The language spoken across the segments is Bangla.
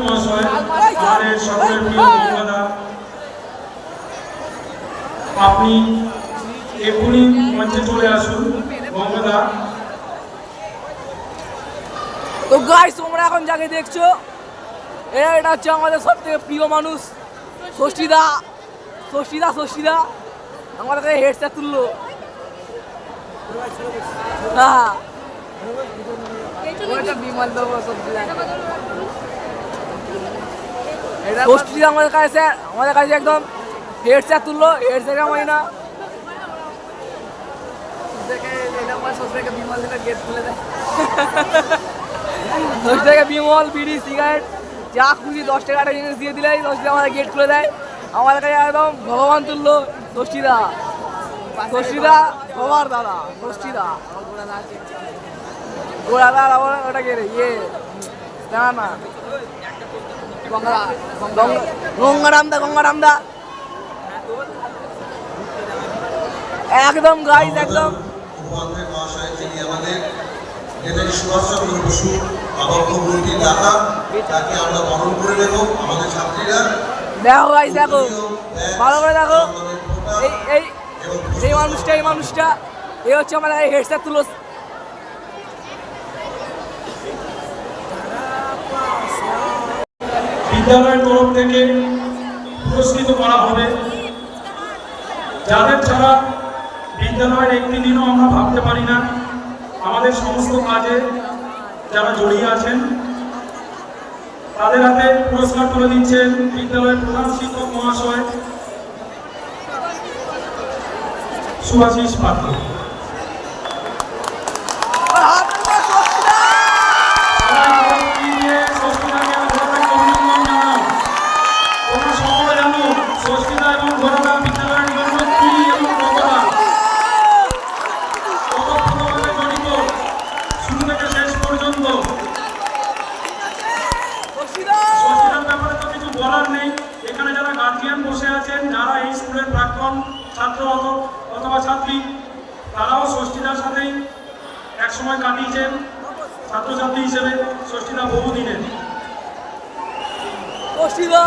মহাশয় আমাদের সকলের প্রিয় মঙ্গলদা আপনি এক্ষুনি মঞ্চে চলে আসুন মঙ্গলদা তো গাইস তোমরা এখন যাকে দেখছ এরা এটা হচ্ছে আমাদের সব থেকে প্রিয় মানুষ ষষ্ঠীদা। ষষ্ঠীদা ষষ্ঠীদা। আমাদের কাছে হেডসেট তুললো। হ্যাঁ। বিমল দেবো ষষ্ঠীদা ষষ্ঠীদা আমাদের কাছে আমাদের কাছে একদম হেডসেট তুললো হেডসেট আমায় না দশ টাকা বিমল বিড়ি সিগারেট যা খুশি দশ টাকা একটা জিনিস দিয়ে দিলেই দশ টাকা আমাদের গেট খুলে দেয়। আমাদের কাছে একদম ভগবান তুললো ষষ্ঠীদা ষষ্ঠীদা সবার দাদা ষষ্ঠীদা গোড়াদা আবার ওটাকে রে? ইয়ে না গঙ্গা গঙ্গারামদা গঙ্গারামদা। একদম গাইজ একদম। আমাদের সুভাষচন্দ্র বসু আমাদের ছাত্রীরা দেখো গাইজ দেখো। ভালো করে দেখো। এই এই এই মানুষটা এই মানুষটা, এই হচ্ছে আমার হেডসেট তুলো বিদ্যালয়ের তরফ থেকে পুরস্কৃত করা হবে। যাদের ছাড়া বিদ্যালয়ের একটি দিনও আমরা ভাবতে পারি না, আমাদের সমস্ত কাজে যারা জড়িয়ে আছেন, তাদের হাতে পুরস্কার তুলে দিচ্ছেন বিদ্যালয়ের প্রধান শিক্ষক মহাশয় সুভাষিস পাত্র। একসময় কাটিয়েছেন ছাত্রছাত্রী হিসেবে ষষ্ঠীদা বহুদিনের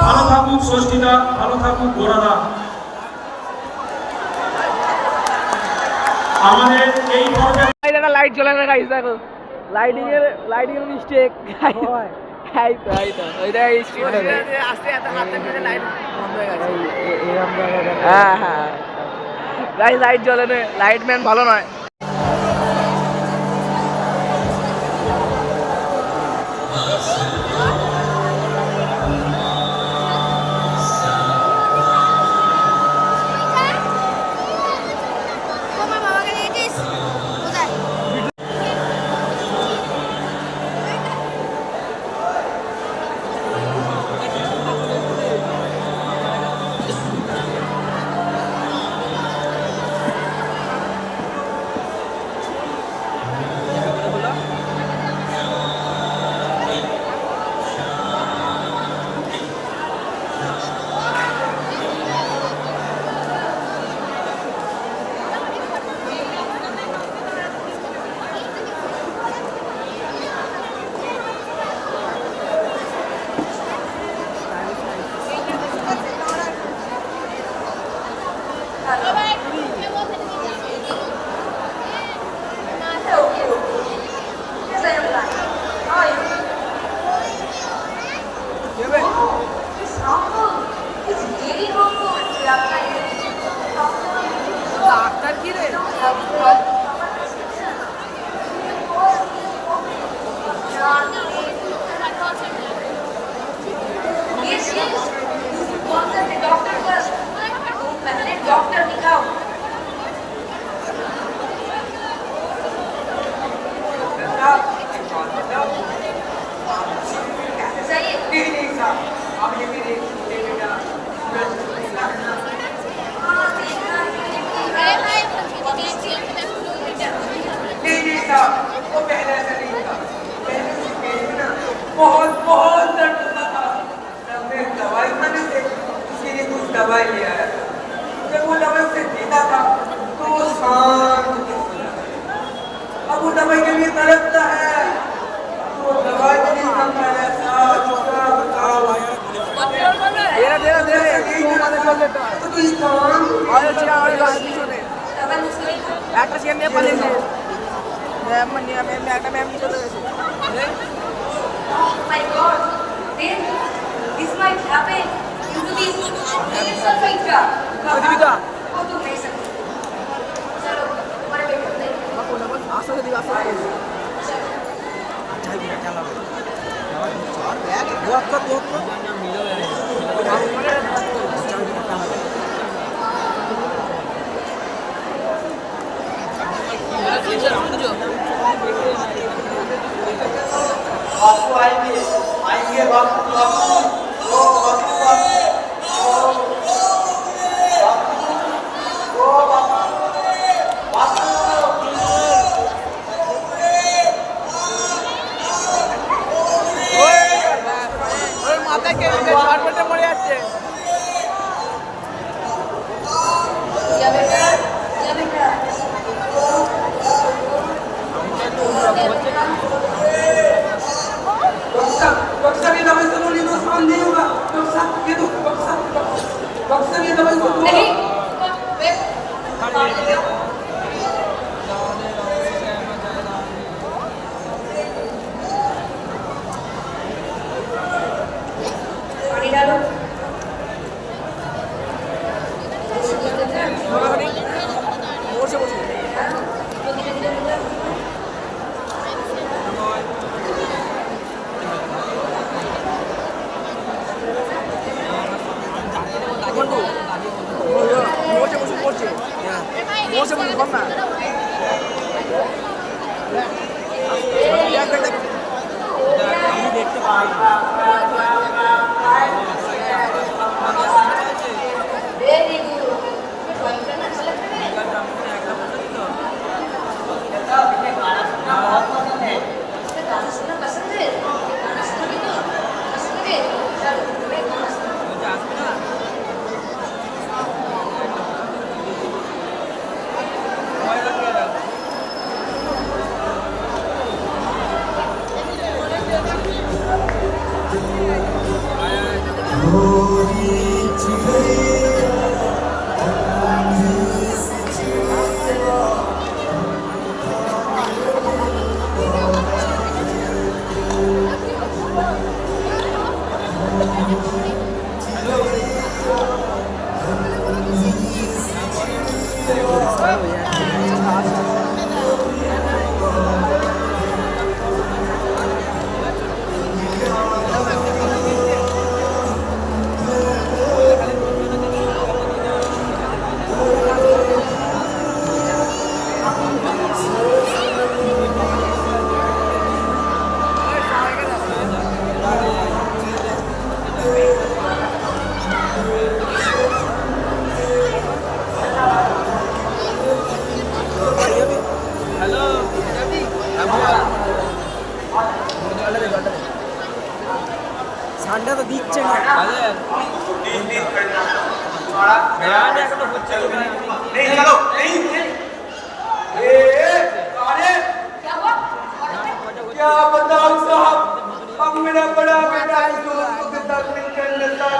ভালো থাকুক ষষ্ঠীদা ভালো থাকুক গোড়াদা আমাদের এই দেখো লাইট জ্বলে না গাইস দেখো। লাইটিং এর লাইটিং এর মিস্টেক তো তো ওইটা আস্তে হাতে লাইট বন্ধ হয়ে গেছে। হ্যাঁ হ্যাঁ। গাইস লাইট জ্বলে না লাইট ম্যান ভালো নয়। Thank you. क्या बताऊँ साहब अब मेरा बड़ा बेटा के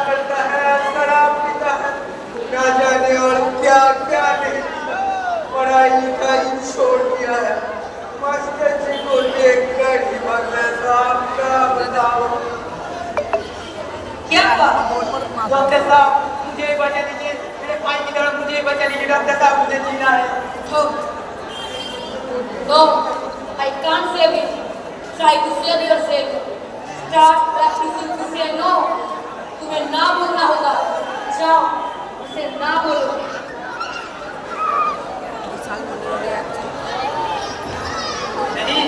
करता है शराब पीता है ना जाने और क्या क्या नहीं। पढ़ाई लिखाई छोड़ दिया है मास्टर जी को देखकर ही मैं साहब क्या बताऊँ क्या हुआ डॉक्टर साहब मुझे बचा दीजिए मेरे भाई की तरफ़ मुझे बचा लीजिए डॉक्टर साहब मुझे जीना है No. No, I can't save it. Try to save yourself. Start practicing to say no. तुम्हें ना बोलना होगा जाओ उसे ना बोलो नहीं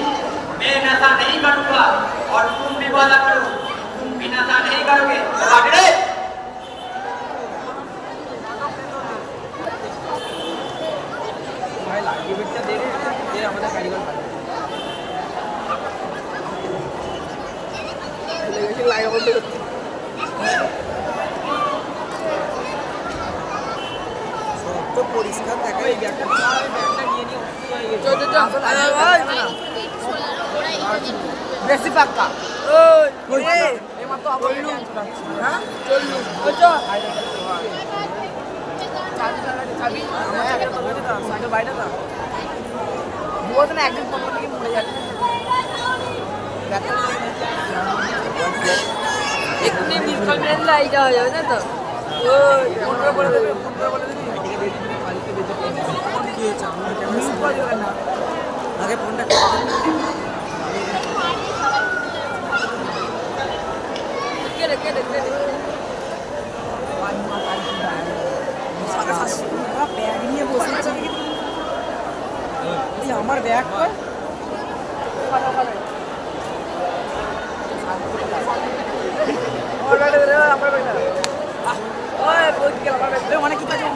मैं नशा नहीं करूँगा और तुम भी वादा करो পরিষ্কার দেখা এই ব্যাগটা নিয়ে বেশি পাক্কা। ওই। হ্যাঁ? না একজন ফোন করলে মরে যাচ্ছে এক্ষুনি মিস কল মেরে দিলে হয়ে যাবে না তো? ফোন করে বলে দেবে ফোন করে বলে দিবি। মিস কল দেবে আগে ফোনটা নিয়ে বসে আছে এই আমার ব্যাগ আমার ব্যাগটা আমার ব্যাগ। এই, অনেক কিছু আছে।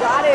যা রে,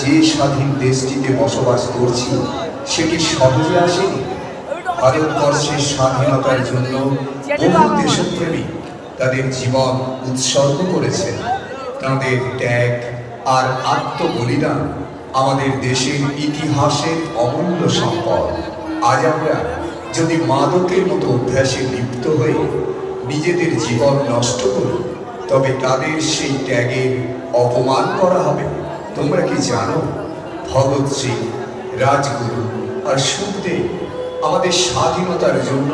যে স্বাধীন দেশটিতে বসবাস করছি, সেটি সহজে আসেনি। ভারতবর্ষের স্বাধীনতার জন্য বহু দেশপ্রেমী তাদের জীবন উৎসর্গ করেছে। তাদের ত্যাগ আর আত্মবলিদান আমাদের দেশের ইতিহাসের অমূল্য সম্পদ। আজ আমরা যদি মাদকের মতো অভ্যাসে লিপ্ত হয়ে নিজেদের জীবন নষ্ট করি, তবে তাদের সেই ত্যাগের অপমান করা হবে। তোমরা কি জানো? ভগৎ সিং রাজগুরু আর সুখদেব আমাদের স্বাধীনতার জন্য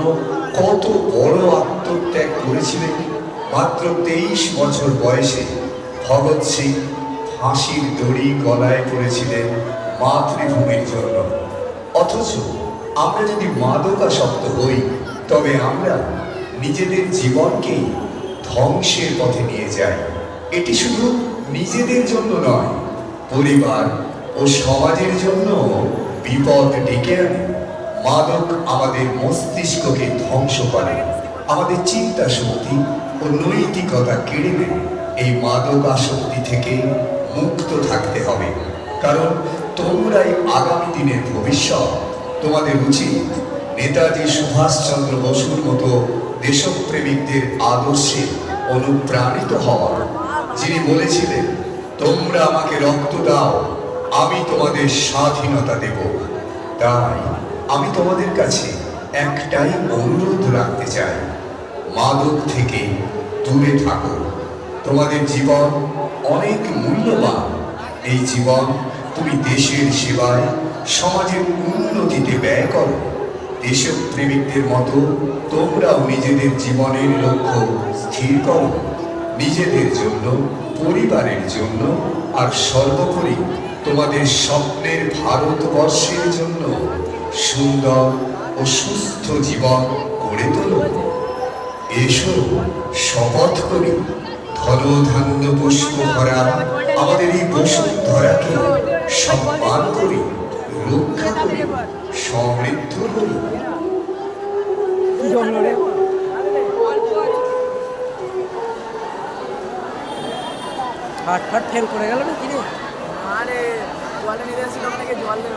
কত বড় আত্মত্যাগ করেছিলেন? মাত্র তেইশ বছর বয়সে ভগৎ সিং ফাঁসির দড়ি গলায় পড়েছিলেন মাতৃভূমির জন্য। অথচ আমরা যদি মাদকাসক্ত হই, তবে আমরা নিজেদের জীবনকেই ধ্বংসের পথে নিয়ে যাই। এটি শুধু নিজেদের জন্য নয় পরিবার ও সমাজের জন্য বিপদ ডেকে আনে। মাদক আমাদের মস্তিষ্ককে ধ্বংস করে। আমাদের চিন্তা শক্তি ও নৈতিকতা কেড়ে নেয়। এই মাদক আসক্তি থেকে মুক্ত থাকতে হবে। কারণ তোমরাই আগামী দিনের ভবিষ্যৎ। তোমাদের উচিত নেতাজি সুভাষচন্দ্র বসুর মতো দেশপ্রেমিকদের আদর্শে অনুপ্রাণিত হওয়া। যিনি বলেছিলেন তোমরা আমাকে রক্ত দাও, আমি তোমাদের স্বাধীনতা দেব। তাই আমি তোমাদের কাছে একটাই অনুরোধ রাখতে চাই। মাদক থেকে দূরে থাকো। তোমাদের জীবন অনেক মূল্যবান। এই জীবন তুমি দেশের সেবায়, সমাজের উন্নতিতে ব্যয় করো। দেশপ্রেমিকদের মতো তোমরাও নিজেদের জীবনের লক্ষ্য স্থির করো। নিজেদের জন্য পরিবারের জন্য আর সর্বোপরি তোমাদের স্বপ্নের ভারতবর্ষের জন্য সুন্দর ও সুস্থ জীবন গড়ে তোলো। এসো, শপথ করি ধন ধান্য পুষ্প ভরা আমাদের এই বসুন্ধরাকে সম্মান করি, রক্ষা করি, সমৃদ্ধ করি। হাট ফাট ফেল করে গেল না কি রে? আরে জলে নিয়ে আসছিল অনেকে জল দেবে?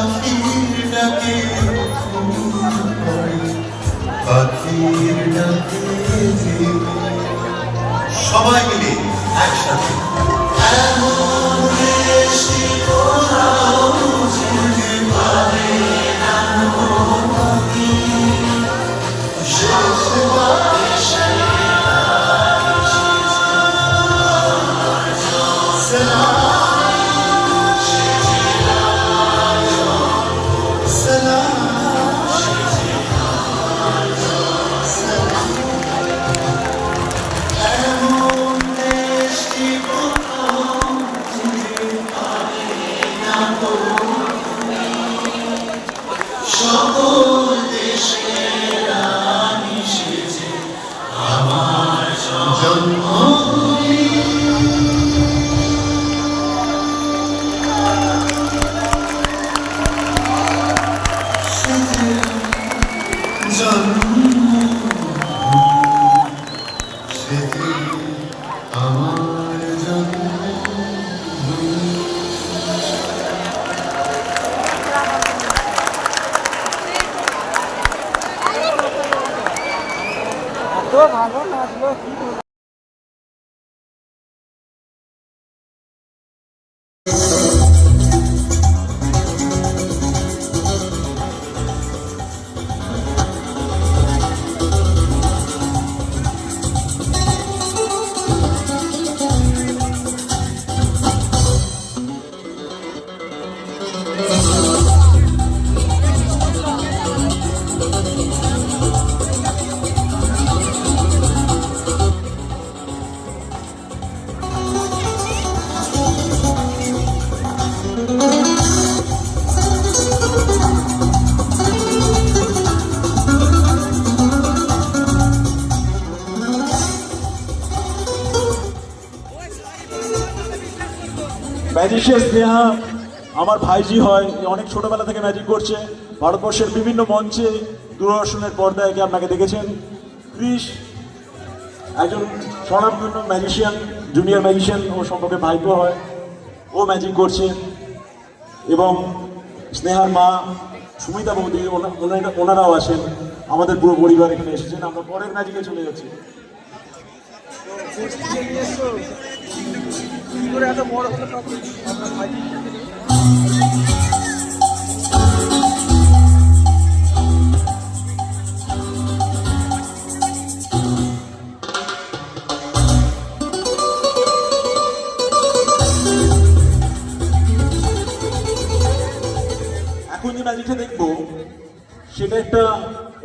পাখির ডাকে পাখির ডাকে সবাই মিলে একসাথে। ম্যাজিশিয়ান স্নেহা আমার ভাইজি হয় অনেক ছোটবেলা থেকে ম্যাজিক করছে, ভারতবর্ষের বিভিন্ন মঞ্চে দূরদর্শনের পর্দায় একে আপনাকে দেখেছেন। ক্রিস একজন স্বনামধন্য ম্যাজিশিয়ান জুনিয়র ম্যাজিশিয়ান ও সম্পর্কে ভাইপো হয়, ও ম্যাজিক করছে। এবং স্নেহার মা সুমিতা বৌদি, ওনা- ওনারা- ওনারাও আছেন, আমাদের পুরো পরিবার এখানে এসেছেন, আমরা পরের ম্যাজিকে চলে যাচ্ছি। এখন যে ম্যাজিকটা দেখব। সেটা একটা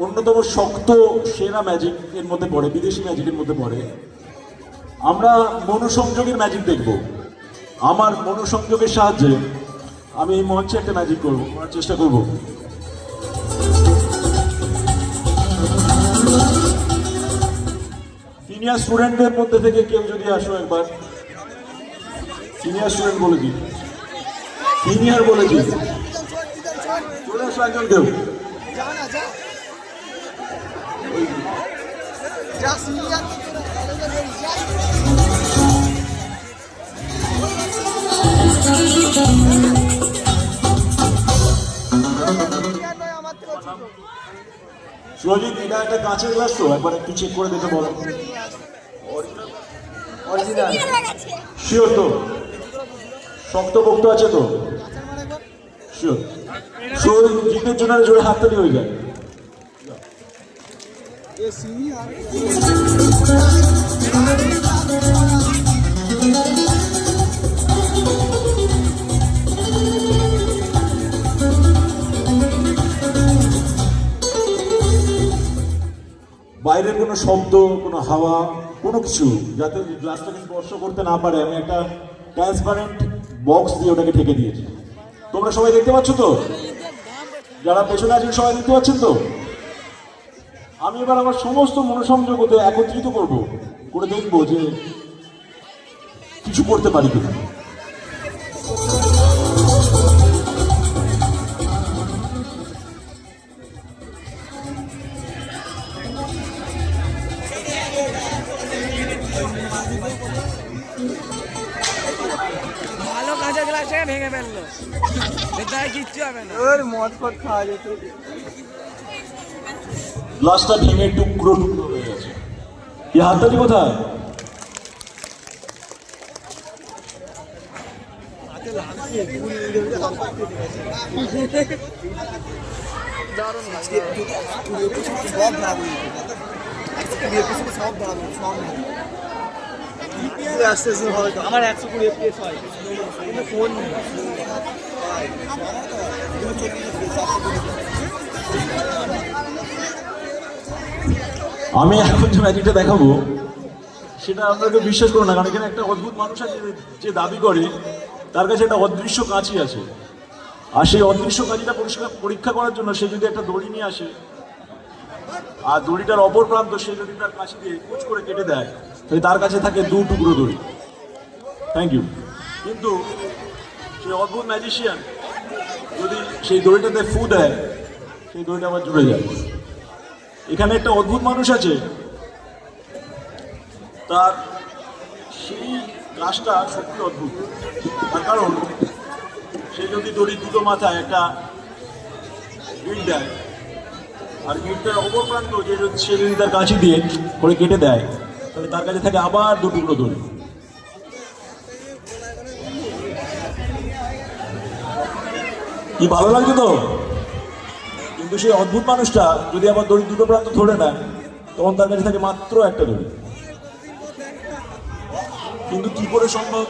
অন্যতম শক্ত, সেরা ম্যাজিক এর মধ্যে পড়ে, বিদেশি ম্যাজিকের মধ্যে পড়ে। আমরা মনোসংযোগের ম্যাজিক দেখব। আমার মনোসংযোগের সাহায্যে আমি এই মঞ্চে একটা ম্যাজিক করব, করার চেষ্টা করব। সিনিয়র স্টুডেন্টদের মধ্যে থেকে কেউ যদি আসো একবার সিনিয়র স্টুডেন্ট বলেছি সিনিয়র বলেছি চলে আসো একজন কেউ। সুরজিৎ, এটা একটা কাঁচের গ্লাস তো, একবার একটু চেক করে দেখে বলো। শিওর তো। শক্ত বক্ত আছে তো। শিওর শিওর জিতের জন্য জোরে হাততালি হয়ে যায়। বাইরের কোনো শব্দ, কোনো হাওয়া, কোনো কিছু যাতে গ্লাসটাকে স্পর্শ করতে না পারে, আমি একটা ট্রান্সপারেন্ট বক্স দিয়ে ওটাকে ঠেকে দিয়েছি। তোমরা সবাই দেখতে পাচ্ছ তো? যারা পেছনে আছেন সবাই দেখতে পাচ্ছেন তো? আমি এবার আমার সমস্ত মনোসংযোগ ওতে একত্রিত করব, করে দেখব যে কিছু করতে পারি কিনা। হবে না। ওর মদ ফদ খাওয়া যেত। গ্লাসটা ভেঙে টুকরো টুকরো হয়ে গেছে। এই হাততালি কোথায়? আমার একশো কুড়ি এফপিএস হয়। ফোন আমি এখন যে ম্যাজিকটা দেখাবো, সেটা আপনাকে বিশ্বাস করুন না, কারণ এখানে একটা অদ্ভুত মানুষ আছে যে- দাবি করে, তার কাছে একটা অদৃশ্য কাঁচি আছে। আর সেই অদৃশ্য কাঁচিটা পরিষ্কার পরীক্ষা করার জন্য সে যদি একটা দড়ি নিয়ে আসে, আর দড়িটার অপর প্রান্ত সে যদি তার কাঁচি দিয়ে কুচ করে কেটে দেয়, তাহলে তার কাছে থাকে দু টুকরো দড়ি। থ্যাংক ইউ কিন্তু সেই অদ্ভুত ম্যাজিশিয়ান যদি সেই দড়িটাতে ফু দেয়, সেই দড়িটা আবার জুড়ে যায়। এখানে একটা অদ্ভুত মানুষ আছে। তার সেই কাজটা সত্যি অদ্ভুত। তার কারণ, সে যদি দড়ির দুটো মাথায় একটা ইট দেয়, আর ইটটার অপর প্রান্ত যে সে যদি তার কাছে দিয়ে করে কেটে দেয়, তাহলে তার কাছে থাকে আবার দু টুকরো দড়ি। কি ভালো লাগছে তো? কিন্তু সেই অদ্ভুত মানুষটা যদি আবার দড়ি দুটো প্রান্ত ধরে নেয়, তখন তার কাছে থাকে মাত্র একটা দড়ি। কিন্তু কি করে সম্ভব?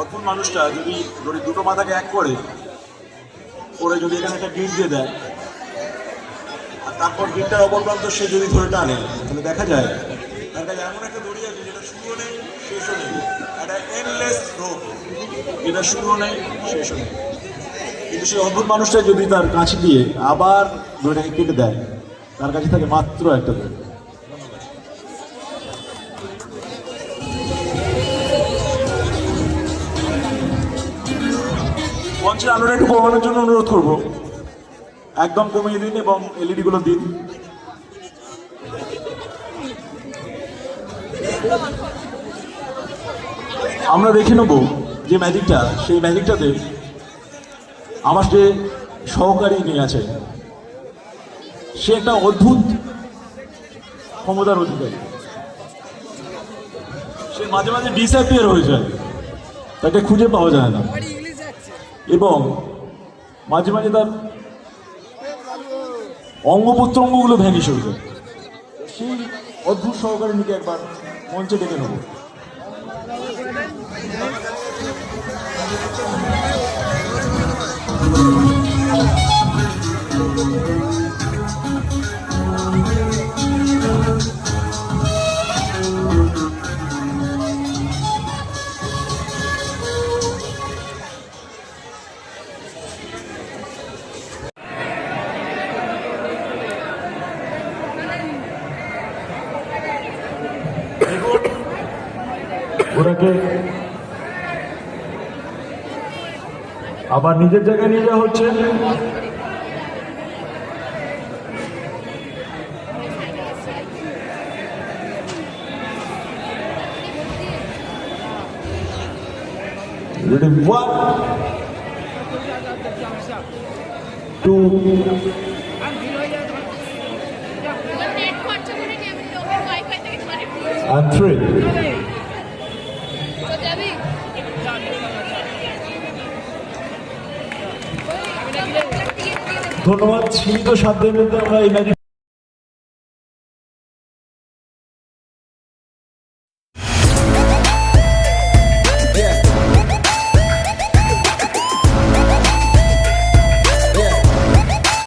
অদ্ভুত মানুষটা যদি দড়ি দুটো মাথাকে এক করে করে যদি এখানে একটা গিট দিয়ে দেয়, আর তারপর গিটটার অপর প্রান্ত সে যদি ধরে টানে, তাহলে দেখা যায়, তার কাছে এমন একটা দড়ি আছে যেটা শুরুও নেই, শেষও নেই। একটা এনলেস রোপ যেটা শুরু নেই শেষও নেই কিন্তু সেই অদ্ভুত মানুষটা যদি তার কাছে দিয়ে আবার দড়িটাকে কেটে দেয়, তার কাছে থাকে মাত্র একটা দড়ি মঞ্চের আলোটা একটু কমানোর জন্য অনুরোধ করব। একদম কমিয়ে দিন এবং এলইডি গুলো দিন। আমরা দেখে নেব যে ম্যাজিকটা সেই ম্যাজিকটাতে আমার যে সহকারী নিয়ে আছে সে একটা অদ্ভুত ক্ষমতার অধিকারী। সে মাঝে মাঝে ডিসঅ্যাপিয়ার হয়ে যায়। তাকে খুঁজে পাওয়া যায় না। এবং মাঝে মাঝে তার অঙ্গ প্রত্যঙ্গগুলো ভ্যানিশ হয়ে যায়। সেই অদ্ভুত সহকারিণীকে একবার মঞ্চে ডেকে নেব। Udah. আবার নিজের জায়গায় নিয়ে যাওয়া হচ্ছে নেট খরচা ধন্যবাদ সীমিত সাধ্যের মধ্যে আমরা এই